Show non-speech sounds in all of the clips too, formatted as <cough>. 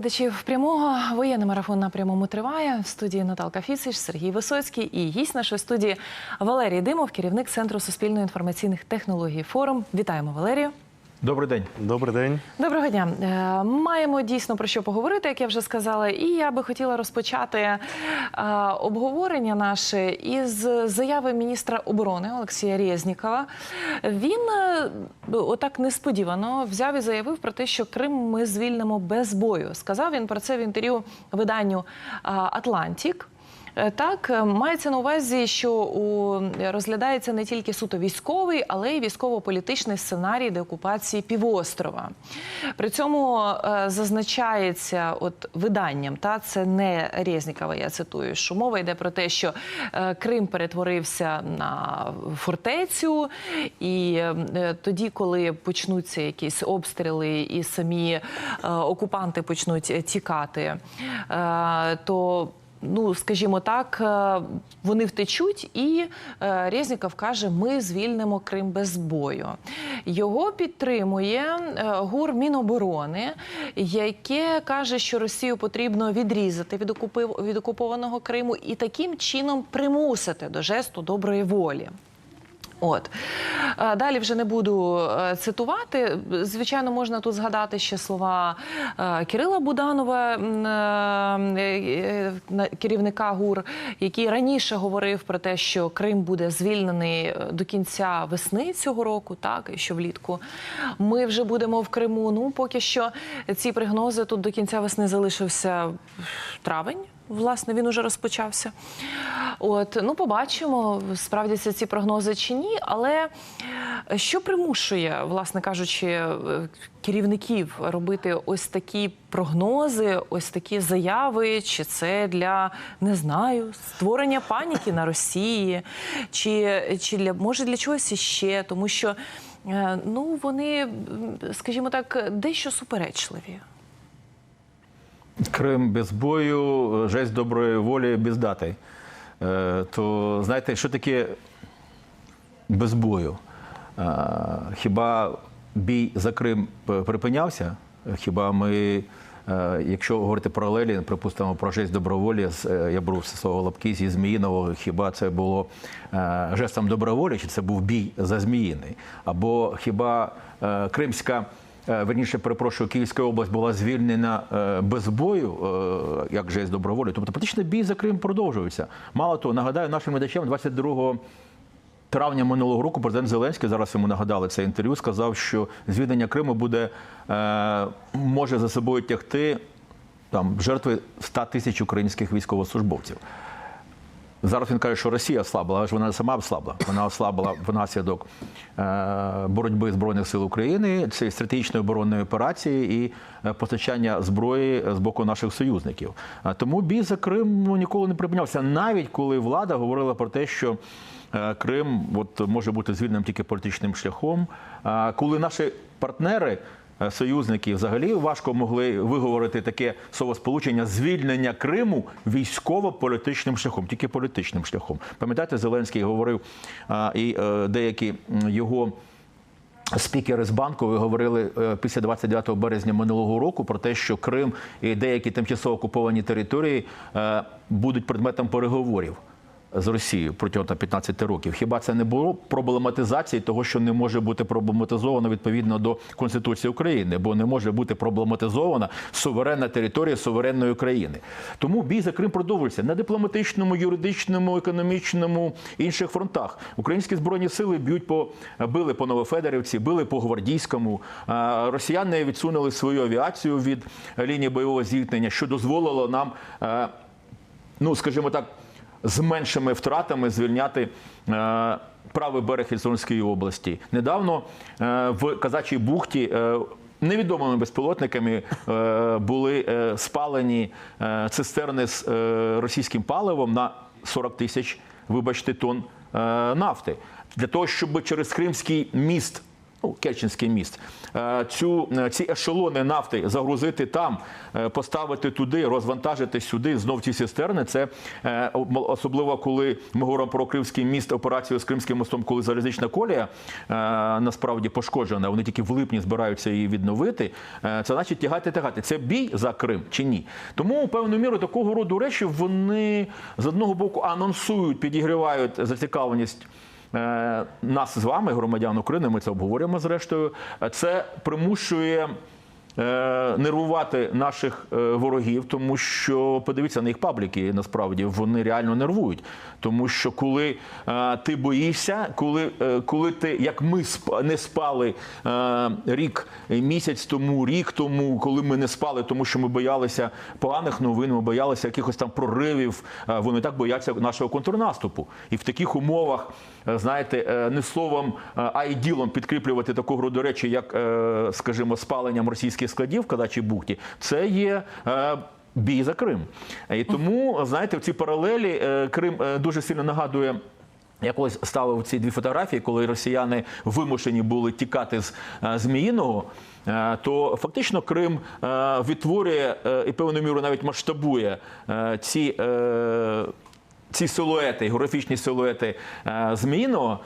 глядачів прямого. Воєнний марафон на прямому триває. В студії Наталка Фіцич, Сергій Висоцький і гість нашої студії Валерій Димов, керівник Центру суспільно-інформаційних технологій. Форум. Вітаємо, Валерію. Добрий день. Добрий день. Доброго дня. Е, Маємо дійсно про що поговорити, як я вже сказала. І я би хотіла розпочати е, обговорення наше із заяви міністра оборони Олексія Резнікова. Він е, отак несподівано взяв і заявив про те, що Крим ми звільнимо без бою. Сказав він про це в інтерв'ю виданню Атлантік. Е, Так, е, мається на увазі, що розглядається не тільки суто військовий, але й військово-політичний сценарій деокупації півострова. При цьому е, зазначається, от виданням, та це не Резнікова, я цитую, що мова йде про те, що Крим перетворився на фортецю, і тоді, коли почнуться якісь обстріли, і самі окупанти почнуть тікати, то Ну, скажімо так, е, вони втечуть, і е, Резніков каже: ми звільнимо Крим без бою. Його підтримує е, гур Міноборони, яке каже, що Росію потрібно відрізати від окупив- від окупованого Криму і таким чином примусити до жесту доброї волі. От Е, далі вже не буду е, цитувати. Звичайно, можна тут згадати ще слова е, Кирила Буданова, керівника ГУР, який раніше говорив про те, що Крим буде звільнений до кінця весни цього року, так і що влітку ми вже будемо в Криму. Ну поки що ці прогнози тут до кінця весни залишився травень. Власне, він уже розпочався. От, ну, побачимо, справдяться ці прогнози чи ні. Але що примушує, власне кажучи, е, керівників робити ось такі прогнози, ось такі заяви? Чи це для не знаю, створення паніки на Росії, чи, чи для може для чогось іще? Тому що е, ну вони, скажімо так, дещо суперечливі. Крим без бою, жесть доброї волі без дати. Е, То знаєте, що таке без бою? Е, Хіба бій за Крим припинявся? Хіба ми, е, якщо говорити паралелі, припустимо про жесть доброволі, я беру з свого лапки зі Зміїного, хіба це було жестом доброволі, чи це був бій за Зміїний? Або хіба Кримська Верніше, перепрошую, Київська область була звільнена е, без бою, е, як жесть доброволі. Тобто практично бій за Крим продовжується. Мало того, нагадаю нашим глядачам 22 травня минулого року президент Зеленський, зараз йому нагадали це інтерв'ю, сказав, що звільнення Криму буде е, може за собою тягти там жертви 100 тисяч українських військовослужбовців. Зараз він каже, що Росія ослабла, але ж вона сама ослабла. Вона ослабла внаслідок е, боротьби Збройних сил України, цієї стратегічної оборонної операції і е, постачання зброї з боку наших союзників. Е, Тому бій за Крим ну, ніколи не припинявся, навіть коли влада говорила про те, що Крим от, може бути звільненим тільки політичним шляхом. Коли наші партнери союзники взагалі важко могли виговорити таке словосполучення звільнення Криму військово-політичним шляхом, тільки політичним шляхом. Пам'ятаєте, Зеленський говорив і е, деякі його. Спікери з банкової говорили е, після 29 березня минулого року про те, що Крим і деякі тимчасово окуповані території е, будуть предметом переговорів з Росією протягом там, 15 років. Хіба це не було проблематизації того, що не може бути проблематизовано відповідно до Конституції України, бо не може бути проблематизована суверенна територія суверенної країни. Тому бій за Крим продовжується на дипломатичному, юридичному, економічному інших фронтах. Українські збройні сили б'ють по били по Новофедерівці, били по гвардійському. Росіяни відсунули свою авіацію від лінії бойового зіткнення, що дозволило нам, е, ну скажімо так з меншими втратами звільняти е, правий берег Херсонської області. Недавно е, в Казачій бухті. Е, Невідомими безпілотниками були спалені цистерни з російським паливом на 40 тисяч, вибачте, тонн нафти. Для того, щоб через Кримський міст ну, Керченський міст, е, цю, е, ці ешелони нафти загрузити там, е, поставити туди, розвантажити сюди, знов ці цистерни. Це особливо, коли ми говоримо про Кримський міст, операцію з Кримським мостом, коли залізнична колія насправді пошкоджена, вони тільки в липні збираються її відновити. Це значить тягати, тягати. Це бій за Крим чи ні? Тому певну міру такого роду речі вони з одного боку анонсують, підігрівають зацікавленість. Е, Нас з вами, громадян України, ми це обговорюємо зрештою. Це примушує е, нервувати наших е, ворогів, тому що подивіться на їх пабліки, насправді вони реально нервують. Тому що коли е, ти боїшся, коли, е, коли ти, як ми сп- не спали е, рік, місяць тому, рік тому, коли ми не спали, тому що ми боялися поганих новин, ми боялися якихось там проривів, вони так бояться нашого контрнаступу. І в таких умовах, знаєте, е, не словом, е, а й ділом підкріплювати такого роду речі, як, е, скажімо, спаленням російських складів в Кадачій бухті, це є. е, Бій за Крим. І тому, знаєте, в ці паралелі е, Крим е, дуже сильно нагадує. Я колись ставив ці дві фотографії, коли росіяни вимушені були тікати з е, Зміїного, е, то фактично Крим е, відтворює е, і певною мірою навіть масштабує е, ці, е, ці силуети, графічні силуети е. Е,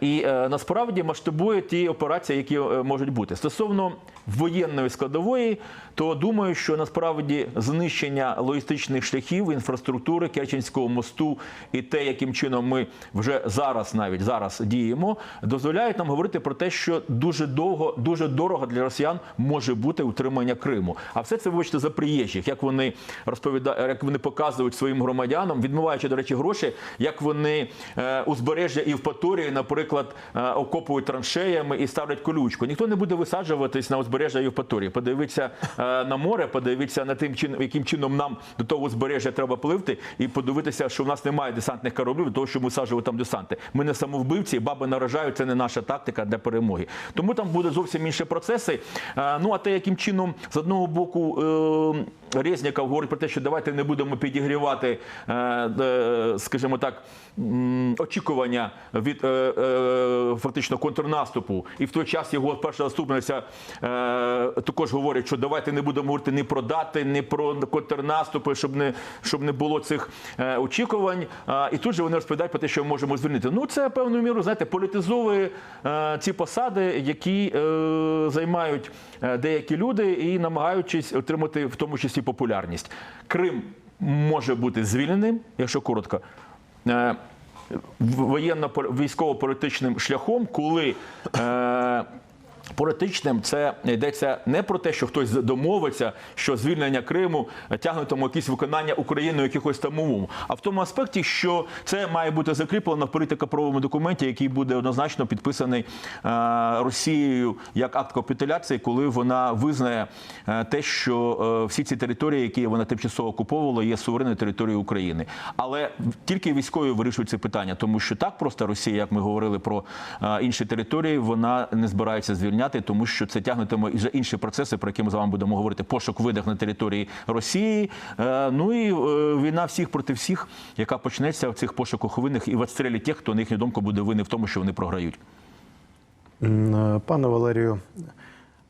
І е, насправді масштабує ті операції, які е, можуть бути. Стосовно воєнної складової, то думаю, що насправді знищення логістичних шляхів, інфраструктури Керченського мосту і те, яким чином ми вже зараз, навіть зараз діємо, дозволяють нам говорити про те, що дуже довго, дуже дорого для росіян може бути утримання Криму. А все це вибачте за приїжджих, як вони розповідають, як вони показують своїм громадянам, відмиваючи, до речі, гроші, як вони е, узбережжя і в Паторії, наприклад, е, окопують траншеями і ставлять колючку. Ніхто не буде висаджуватись на узбережжя Євпаторії. Подивіться е, на море, подивіться на тим чином, яким чином нам до того узбережжя треба пливти, і подивитися, що в нас немає десантних кораблів, того, щоб висаджувати там десанти. Ми не самовбивці, баби наражають. Це не наша тактика для перемоги. Тому там буде зовсім інші процеси. Е, Ну а те, яким чином з одного боку. Резніков говорить про те, що давайте не будемо підігрівати, е, е, скажімо так, очікування від е, фактично контрнаступу. І в той час його перша заступниця також говорить, що давайте не будемо говорити ні про дати, ні про контрнаступи, щоб не, щоб не було цих очікувань. І тут же вони розповідають про те, що ми можемо звільнити. Ну, це певною мірою, знаєте, політизовує ці посади, які займають деякі люди і намагаючись отримати в тому числі популярність. Крим може бути звільненим, якщо коротко. е, воєнно військово-політичним шляхом, коли е, політичним це йдеться не про те, що хтось домовиться, що звільнення Криму тягнутиме якісь виконання Україною якихось там умов, а в тому аспекті, що це має бути закріплено в політико-правовому документі, який буде однозначно підписаний е, Росією як акт капітуляції, коли вона визнає е, те, що е, всі ці території, які вона тимчасово окуповувала, є суверенною територією України. Але тільки військові вирішують це питання, тому що так просто Росія, як ми говорили про е, інші території, вона не збирається звільняти, тому що це тягнутиме і вже інші процеси, про які ми з вами будемо говорити. Пошук видах на території Росії. е, Ну і е, війна всіх проти всіх, яка почнеться в цих пошуках винних і в відстрелі тих, хто на їхню думку буде винний в тому, що вони програють. Е, Пане Валерію,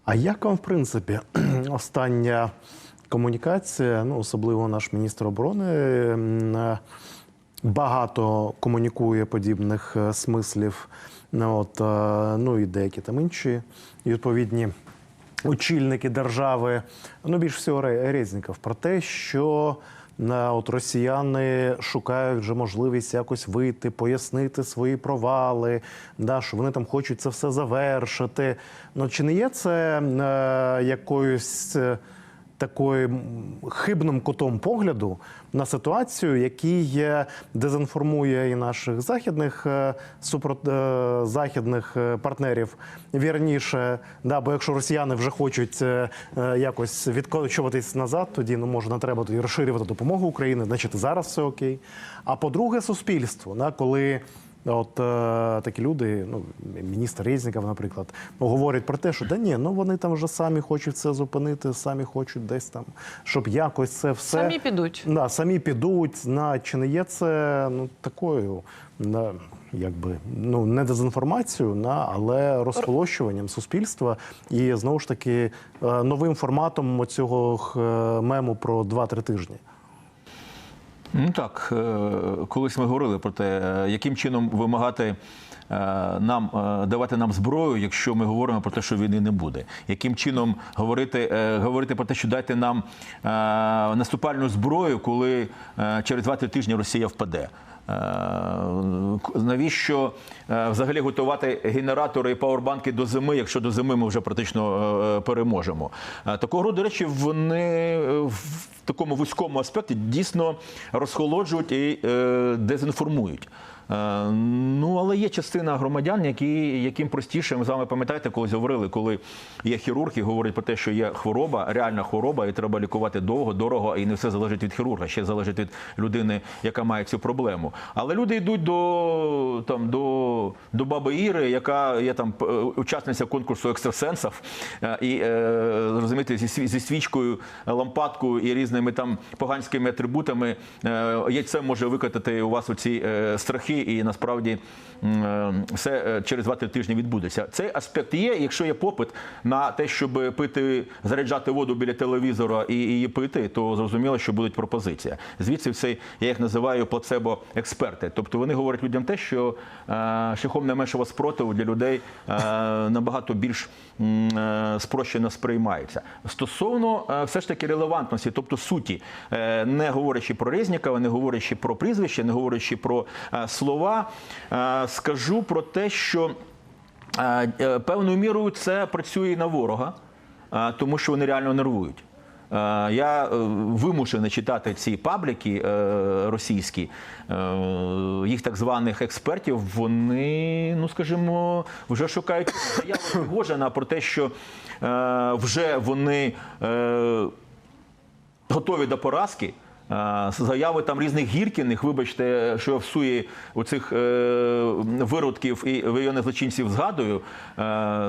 а як вам, в принципі, <clears throat> остання комунікація, ну, особливо наш міністр оборони, багато комунікує подібних смислів, от, е, ну і деякі там інші відповідні очільники держави, ну більш всього Ре- Резніков, про те, що от росіяни шукають вже можливість якось вийти, пояснити свої провали, да, що вони там хочуть це все завершити. Ну чи не є це е, якоюсь е, такою хибним кутом погляду на ситуацію, який е, дезінформує і наших західних е, супрот, е, партнерів вірніше. Да, бо якщо росіяни вже хочуть якось відкочуватись назад, тоді ну може не треба тоді розширювати допомогу Україні, значить зараз все окей. А по-друге, суспільство, да, коли От е, такі люди, ну міністр Резніков, наприклад, ну, говорять про те, що да ні, ну вони там вже самі хочуть це зупинити, самі хочуть десь там, щоб якось це все Самі підуть. Да, самі підуть. На чи не є це ну такою да, якби ну не дезінформацією, на але розхолощуванням суспільства і знову ж таки е, новим форматом цього мему про 2-3 тижні. Ну так, е, колись ми говорили про те, е, яким чином вимагати нам е, давати нам зброю, якщо ми говоримо про те, що війни не буде. Яким чином говорити, е, говорити про те, що дайте нам е, наступальну зброю, коли е, через 2-3 тижні Росія впаде. Е, Навіщо е, взагалі готувати генератори і пауербанки до зими, якщо до зими ми вже практично е, переможемо? Е, Такого роду речі вони е, в такому вузькому аспекті дійсно розхолоджують і е, дезінформують. Е, Ну, але є частина громадян, які, яким простіше, ми з вами пам'ятаєте, колись говорили, коли є хірург і говорять про те, що є хвороба, реальна хвороба, і треба лікувати довго, дорого, і не все залежить від хірурга, ще залежить від людини, яка має цю проблему. Але люди йдуть до, там, до, до баби Іри, яка є там е, учасниця конкурсу екстрасенсів, е, і розумієте, зі, зі свічкою, лампадкою і різними там поганськими атрибутами яйце може викатати у вас оці е, страхи, і насправді е, все е, через 2-3 тижні відбудеться. Цей аспект є. Якщо є попит на те, щоб пити, заряджати воду біля телевізора і її пити, то зрозуміло, що буде пропозиція. Звідси все, я їх називаю плацебо-експерти. Тобто вони говорять людям те, що е, шляхом найменшого спротиву для людей набагато більш спрощено сприймається. Стосовно все ж таки релевантності, тобто суті, не говорячи про Резнікова, не говорячи про прізвище, не говорячи про е, слова, е, скажу про те, що е, е, певною мірою це працює і на ворога, тому що вони реально нервують. Я вимушений читати ці пабліки російські, їх так званих експертів. Вони, ну скажімо, вже шукають Пригожина про те, що вже вони готові до поразки. Заяви там різних гіркіних, вибачте, що я всує оцих е, виродків і воєнних злочинців згадую. Е,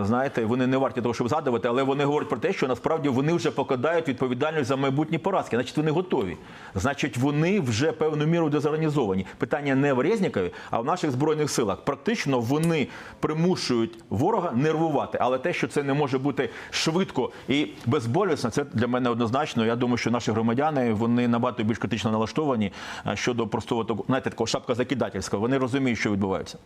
знаєте, вони не варті того, щоб згадувати, але вони говорять про те, що насправді вони вже покладають відповідальність за майбутні поразки. Значить, вони готові. Значить, вони вже певною мірою дезорганізовані. Питання не в Резнікові, а в наших збройних силах. Практично вони примушують ворога нервувати. Але те, що це не може бути швидко і безболісно, це для мене однозначно. Я думаю, що наші громадяни вони набагато більш критично налаштовані щодо простого того, знаєте, такого шапка закидательського. Вони розуміють, що відбувається.